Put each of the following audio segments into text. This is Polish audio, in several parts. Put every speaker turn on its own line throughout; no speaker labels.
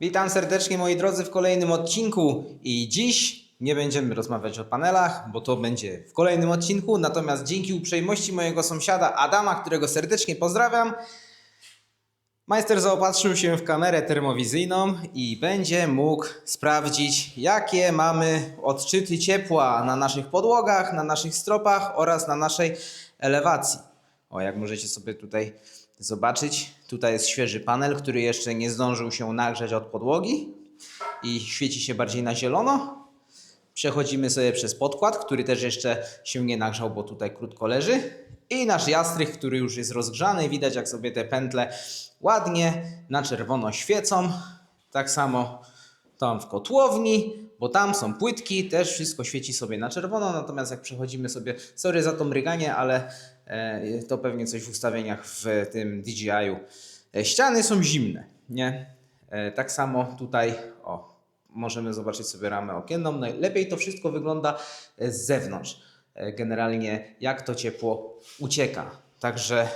Witam serdecznie moi drodzy w kolejnym odcinku i dziś nie będziemy rozmawiać o panelach, bo to będzie w kolejnym odcinku, natomiast dzięki uprzejmości mojego sąsiada Adama, którego serdecznie pozdrawiam, majster zaopatrzył się w kamerę termowizyjną i będzie mógł sprawdzić jakie mamy odczyty ciepła na naszych podłogach, na naszych stropach oraz na naszej elewacji. O, jak możecie sobie tutaj zobaczyć, tutaj jest świeży panel, który jeszcze nie zdążył się nagrzeć od podłogi i świeci się bardziej na zielono. Przechodzimy sobie przez podkład, który też jeszcze się nie nagrzał, bo tutaj krótko leży. I nasz jastrych, który już jest rozgrzany. Widać, jak sobie te pętle ładnie na czerwono świecą. Tak samo tam w kotłowni, bo tam są płytki, też wszystko świeci sobie na czerwono. Natomiast jak przechodzimy sobie, sorry za to mryganie, ale to pewnie coś w ustawieniach w tym DJI-u. E, ściany są zimne, nie? E, tak samo tutaj, o, możemy zobaczyć sobie ramę okienną. Najlepiej to wszystko wygląda e, z zewnątrz. E, Generalnie jak to ciepło ucieka. Także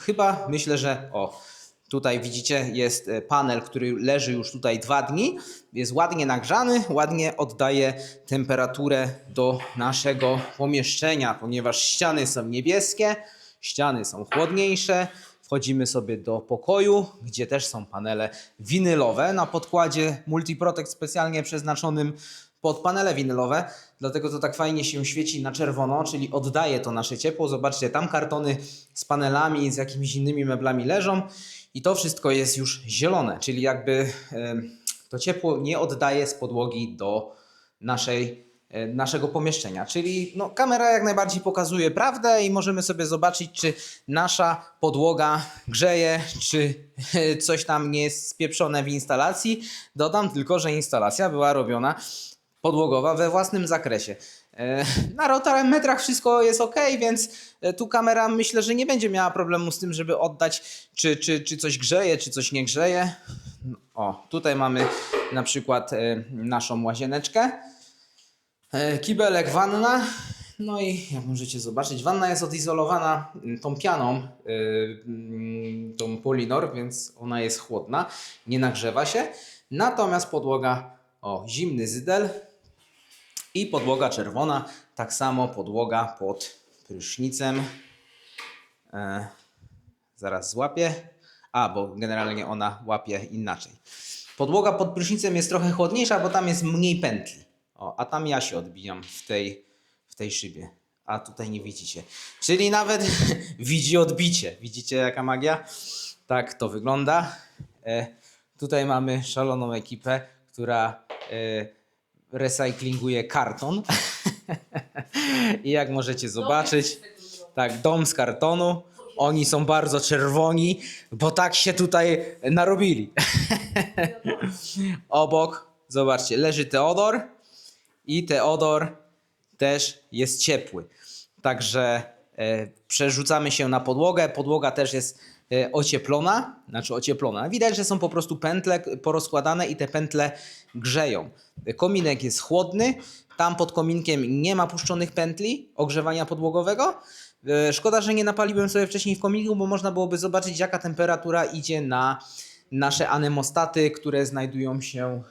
chyba myślę, że o, tutaj widzicie jest e, panel, który leży już tutaj dwa dni. Jest ładnie nagrzany, ładnie oddaje temperaturę do naszego pomieszczenia, ponieważ ściany są niebieskie, ściany są chłodniejsze. Wchodzimy sobie do pokoju, gdzie też są panele winylowe na podkładzie Multiprotect specjalnie przeznaczonym pod panele winylowe, dlatego to tak fajnie się świeci na czerwono, czyli oddaje to nasze ciepło. Zobaczcie, tam kartony z panelami, z jakimiś innymi meblami leżą i to wszystko jest już zielone, czyli jakby to ciepło nie oddaje z podłogi do naszej, e, naszego pomieszczenia. Czyli no, kamera jak najbardziej pokazuje prawdę i możemy sobie zobaczyć, czy nasza podłoga grzeje, czy coś tam nie jest spieprzone w instalacji. Dodam tylko, że instalacja była robiona podłogowa we własnym zakresie. E, Na rotametrach wszystko jest ok, więc e, tu kamera myślę, że nie będzie miała problemu z tym, żeby oddać, czy, czy, czy coś grzeje, czy coś nie grzeje. O, tutaj mamy na przykład e, naszą łazieneczkę. Kibelek, wanna. No i jak możecie zobaczyć, wanna jest odizolowana mm, tą pianą, mm, tą Polinor, więc ona jest chłodna, nie nagrzewa się. Natomiast podłoga, o, zimny zydel i podłoga czerwona, tak samo podłoga pod prysznicem. E, zaraz złapię. A, bo generalnie ona łapie inaczej. Podłoga pod prysznicem jest trochę chłodniejsza, bo tam jest mniej pętli. O, a tam ja się odbijam w tej, w tej szybie. A tutaj nie widzicie. Czyli nawet widzi odbicie. Widzicie jaka magia? Tak to wygląda. E, tutaj mamy szaloną ekipę, która e, recyklinguje karton. I jak możecie zobaczyć, tak, dom z kartonu. Oni są bardzo czerwoni, bo tak się tutaj narobili. Obok, zobaczcie, leży Teodor i Teodor też jest ciepły. Także e, przerzucamy się na podłogę. Podłoga też jest ocieplona, znaczy ocieplona. Widać, że są po prostu pętle porozkładane i te pętle grzeją. Kominek jest chłodny. Tam pod kominkiem nie ma puszczonych pętli ogrzewania podłogowego. E, Szkoda, że nie napaliłem sobie wcześniej w kominku, bo można byłoby zobaczyć, jaka temperatura idzie na nasze anemostaty, które znajdują się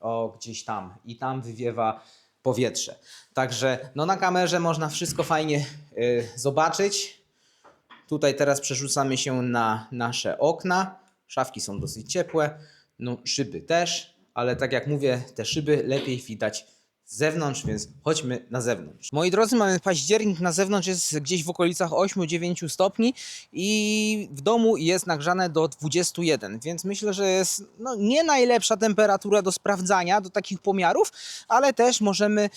o, gdzieś tam i tam wywiewa powietrze. Także no, na kamerze można wszystko fajnie y, zobaczyć. Tutaj teraz przerzucamy się na nasze okna. Szafki są dosyć ciepłe, no, szyby też, ale tak jak mówię, te szyby lepiej widać z zewnątrz, więc chodźmy na zewnątrz. Moi drodzy, mamy październik, na zewnątrz jest gdzieś w okolicach 8-9 stopni i w domu jest nagrzane do 21, więc myślę, że jest no, nie najlepsza temperatura do sprawdzania, do takich pomiarów, ale też możemy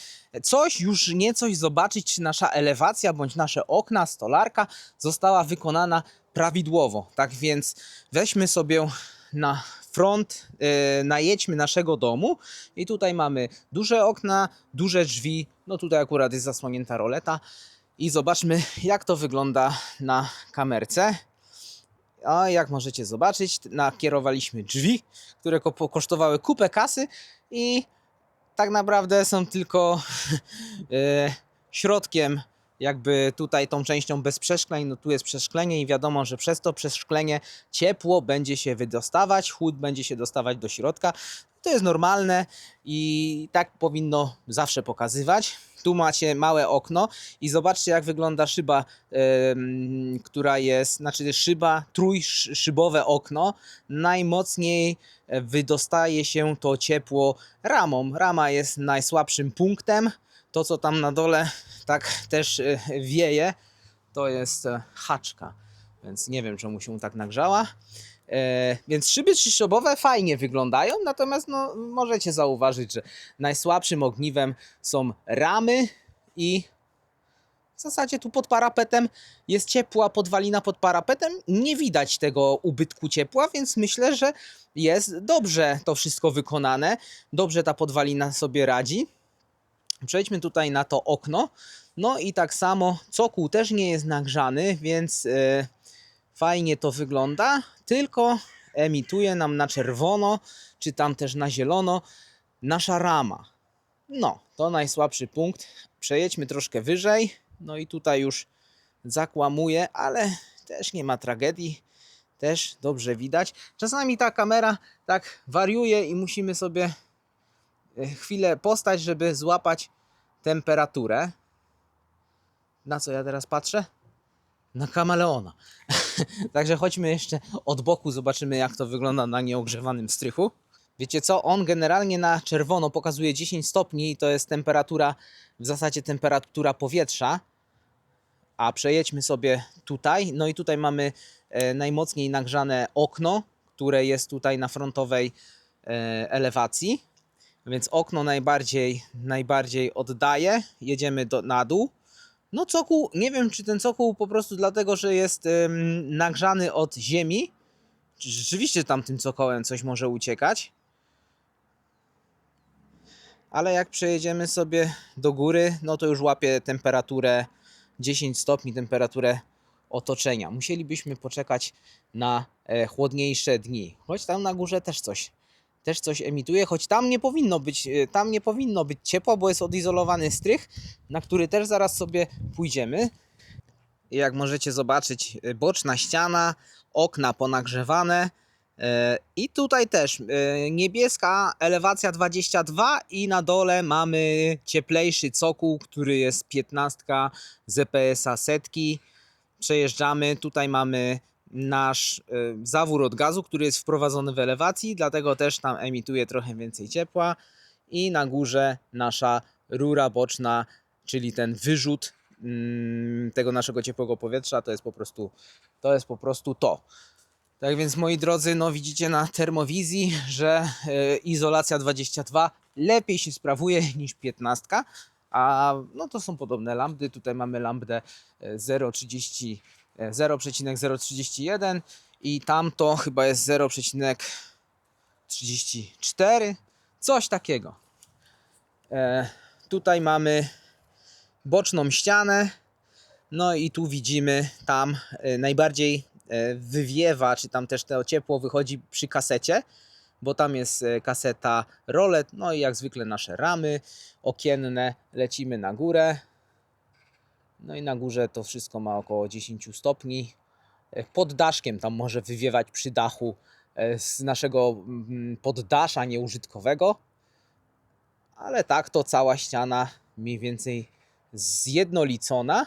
coś, już niecoś zobaczyć, czy nasza elewacja bądź nasze okna, stolarka została wykonana prawidłowo. Tak więc weźmy sobie na front, yy, najedźmy naszego domu. I tutaj mamy duże okna, duże drzwi, no tutaj akurat jest zasłonięta roleta. I zobaczmy jak to wygląda na kamerce. A jak możecie zobaczyć, nakierowaliśmy drzwi, które ko- kosztowały kupę kasy. I tak naprawdę są tylko e, środkiem jakby tutaj tą częścią bez przeszkleń, no tu jest przeszklenie i wiadomo, że przez to przeszklenie ciepło będzie się wydostawać, chłód będzie się dostawać do środka. To jest normalne i tak powinno zawsze pokazywać. Tu macie małe okno i zobaczcie jak wygląda szyba, em, która jest, znaczy szyba, trójszybowe okno. Najmocniej wydostaje się to ciepło ramą. Rama jest najsłabszym punktem. To co tam na dole tak też e, wieje, to jest e, haczka. Więc nie wiem czemu się tak nagrzała. E, więc szyby trzyszybowe fajnie wyglądają, natomiast no, możecie zauważyć, że najsłabszym ogniwem są ramy i w zasadzie tu pod parapetem jest ciepła podwalina pod parapetem. Nie widać tego ubytku ciepła, więc myślę, że jest dobrze to wszystko wykonane. Dobrze ta podwalina sobie radzi. Przejdźmy tutaj na to okno. No i tak samo cokół też nie jest nagrzany, więc e, fajnie to wygląda, tylko emituje nam na czerwono, czy tam też na zielono nasza rama. No, to najsłabszy punkt. Przejedźmy troszkę wyżej. No i tutaj już zakłamuje, ale też nie ma tragedii. Też dobrze widać. Czasami ta kamera tak wariuje i musimy sobie chwilę postać, żeby złapać temperaturę. Na co ja teraz patrzę? Na kameleona. Także chodźmy jeszcze od boku, zobaczymy jak to wygląda na nieogrzewanym strychu. Wiecie co? On generalnie na czerwono pokazuje 10 stopni i to jest temperatura, w zasadzie temperatura powietrza. A przejedźmy sobie tutaj. No i tutaj mamy e, najmocniej nagrzane okno, które jest tutaj na frontowej e, elewacji. Więc okno najbardziej, najbardziej oddaje. Jedziemy do, na dół. No cokół, nie wiem czy ten cokół po prostu dlatego, że jest ym, nagrzany od ziemi. Czy rzeczywiście tam tym cokołem coś może uciekać. Ale jak przejedziemy sobie do góry, no to już łapie temperaturę 10 stopni, temperaturę otoczenia. Musielibyśmy poczekać na e, chłodniejsze dni. Choć tam na górze też coś, też coś emituje, choć tam nie powinno być, e, tam nie powinno być ciepło, bo jest odizolowany strych, na który też zaraz sobie pójdziemy. Jak możecie zobaczyć, e, boczna ściana, okna ponagrzewane. e, I tutaj też niebieska elewacja 22 i na dole mamy cieplejszy cokół, który jest 15 ZPS-a setki. Przejeżdżamy, tutaj mamy nasz e, zawór od gazu, który jest wprowadzony w elewacji, dlatego też tam emituje trochę więcej ciepła. I na górze nasza rura boczna, czyli ten wyrzut mm, tego naszego ciepłego powietrza, to jest po prostu to. Jest po prostu to. Tak więc moi drodzy, no widzicie na termowizji, że e, izolacja 22 lepiej się sprawuje niż 15, a no to są podobne lambdy. Tutaj mamy lambdę e, 0,30 e, 0,031 i tamto chyba jest 0,34, coś takiego. E, tutaj mamy boczną ścianę, no i tu widzimy tam e, najbardziej e, wywiewa, czy tam też to ciepło wychodzi przy kasecie, bo tam jest e, kaseta rolet, no i jak zwykle nasze ramy okienne, lecimy na górę. No i na górze to wszystko ma około 10 stopni. E, Pod daszkiem tam może wywiewać przy dachu e, z naszego mm, poddasza nieużytkowego. Ale tak to cała ściana mniej więcej zjednolicona.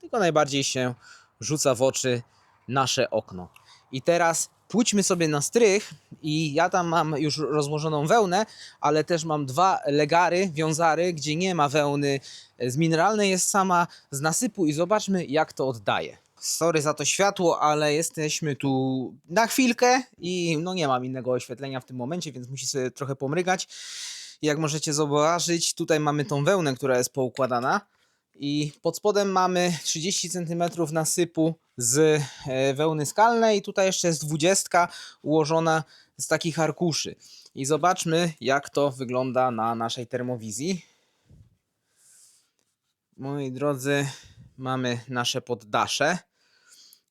Tylko najbardziej się rzuca w oczy nasze okno. I teraz pójdźmy sobie na strych i ja tam mam już rozłożoną wełnę, ale też mam dwa legary, wiązary, gdzie nie ma wełny z mineralnej, jest sama z nasypu i zobaczmy jak to oddaje. Sorry za to światło, ale jesteśmy tu na chwilkę i no nie mam innego oświetlenia w tym momencie, więc musi sobie trochę pomrygać. Jak możecie zauważyć, tutaj mamy tą wełnę, która jest poukładana i pod spodem mamy 30 cm nasypu z e, wełny skalnej. Tutaj jeszcze jest 20 ułożona z takich arkuszy. I zobaczmy, jak to wygląda na naszej termowizji. Moi drodzy, mamy nasze poddasze,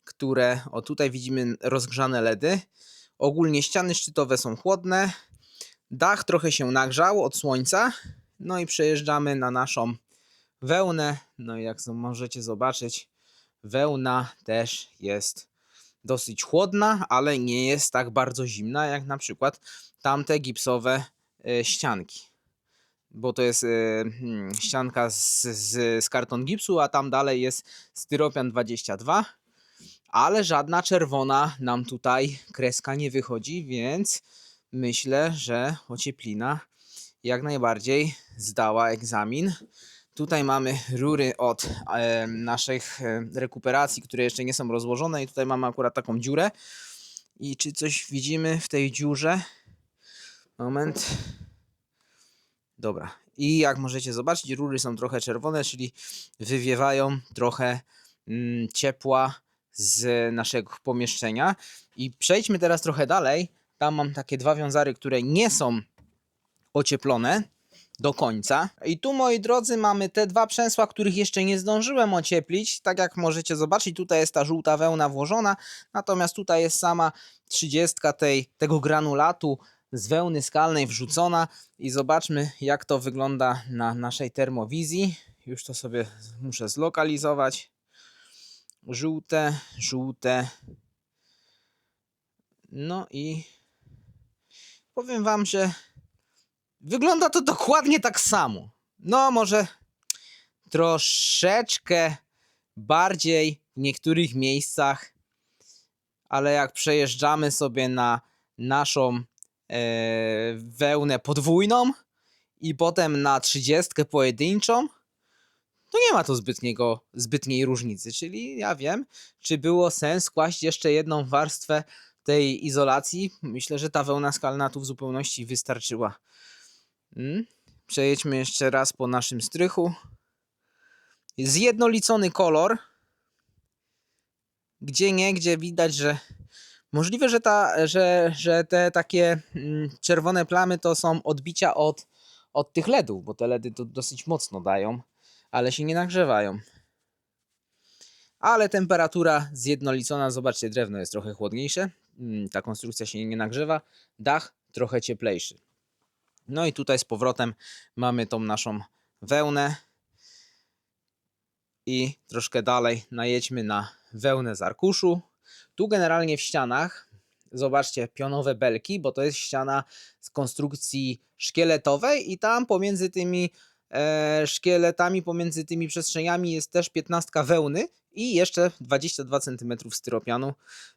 które, o tutaj widzimy rozgrzane LEDy. Ogólnie ściany szczytowe są chłodne, dach trochę się nagrzał od słońca, no i przejeżdżamy na naszą wełnę. No i jak możecie zobaczyć, wełna też jest dosyć chłodna, ale nie jest tak bardzo zimna jak na przykład tamte gipsowe e, ścianki. Bo to jest e, hmm, ścianka z, z, z karton gipsu, a tam dalej jest styropian 22. Ale żadna czerwona nam tutaj kreska nie wychodzi, więc myślę, że ocieplina jak najbardziej zdała egzamin. Tutaj mamy rury od e, naszych rekuperacji, które jeszcze nie są rozłożone i tutaj mamy akurat taką dziurę. I czy coś widzimy w tej dziurze? Moment. Dobra. I jak możecie zobaczyć, rury są trochę czerwone, czyli wywiewają trochę mm, ciepła z naszego pomieszczenia. I przejdźmy teraz trochę dalej. Tam mam takie dwa wiązary, które nie są ocieplone do końca. I tu, moi drodzy, mamy te dwa przęsła, których jeszcze nie zdążyłem ocieplić. Tak jak możecie zobaczyć, tutaj jest ta żółta wełna włożona, natomiast tutaj jest sama 30 tej, tego granulatu z wełny skalnej wrzucona i zobaczmy jak to wygląda na naszej termowizji. Już to sobie muszę zlokalizować. Żółte, żółte. No i powiem wam, że wygląda to dokładnie tak samo. No, może troszeczkę bardziej w niektórych miejscach, ale jak przejeżdżamy sobie na naszą e, wełnę podwójną i potem na trzydziestkę pojedynczą, to nie ma tu zbytniego, zbytniej różnicy. Czyli ja wiem, czy było sens kłaść jeszcze jedną warstwę tej izolacji. Myślę, że ta wełna skalna tu w zupełności wystarczyła. Mm. Przejedźmy jeszcze raz po naszym strychu. Zjednolicony kolor. Gdzie nie, gdzie widać, że możliwe, że, ta, że, że te takie mm, czerwone plamy to są odbicia od, od tych LEDów, bo te LEDy to dosyć mocno dają, ale się nie nagrzewają. Ale temperatura zjednolicona, zobaczcie, drewno jest trochę chłodniejsze, mm, ta konstrukcja się nie nagrzewa, dach trochę cieplejszy. No i tutaj z powrotem mamy tą naszą wełnę. I troszkę dalej najedźmy na wełnę z arkuszu. Tu generalnie w ścianach, zobaczcie, pionowe belki, bo to jest ściana z konstrukcji szkieletowej i tam pomiędzy tymi e, szkieletami, pomiędzy tymi przestrzeniami jest też 15 wełny i jeszcze 22 cm styropianu,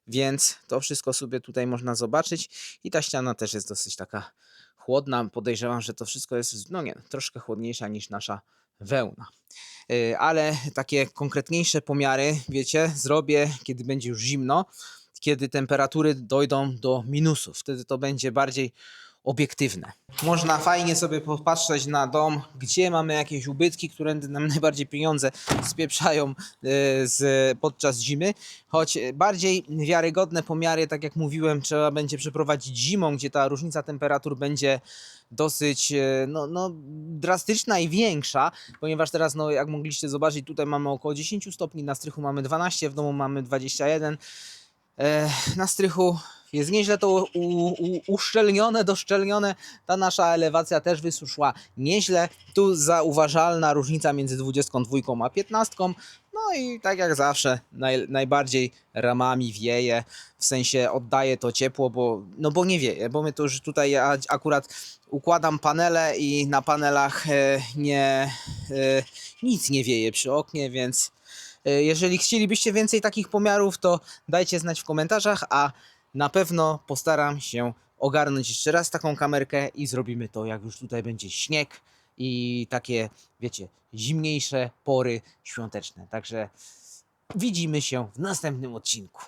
więc to wszystko sobie tutaj można zobaczyć i ta ściana też jest dosyć taka chłodna. Podejrzewam, że to wszystko jest, no nie, troszkę chłodniejsza niż nasza wełna. Yy, Ale takie konkretniejsze pomiary, wiecie, zrobię, kiedy będzie już zimno, kiedy temperatury dojdą do minusów. Wtedy to będzie bardziej obiektywne. Można fajnie sobie popatrzeć na dom, gdzie mamy jakieś ubytki, które nam najbardziej pieniądze spieprzają yy, z, podczas zimy. Choć bardziej wiarygodne pomiary, tak jak mówiłem, trzeba będzie przeprowadzić zimą, gdzie ta różnica temperatur będzie dosyć e, no, no, drastyczna i większa, ponieważ teraz, no, jak mogliście zobaczyć, tutaj mamy około 10 stopni, na strychu mamy 12, w domu mamy 21. E, na strychu jest nieźle to u, u, uszczelnione, doszczelnione. Ta nasza elewacja też wysuszyła nieźle. Tu zauważalna różnica między 22 a 15. No i tak jak zawsze, naj, najbardziej ramami wieje, w sensie oddaje to ciepło, bo, no bo nie wieje, bo my to już tutaj ja akurat układam panele i na panelach e, nie, e, nic nie wieje przy oknie, więc e, jeżeli chcielibyście więcej takich pomiarów, to dajcie znać w komentarzach, a na pewno postaram się ogarnąć jeszcze raz taką kamerkę i zrobimy to, jak już tutaj będzie śnieg i takie, wiecie, zimniejsze pory świąteczne. Także widzimy się w następnym odcinku.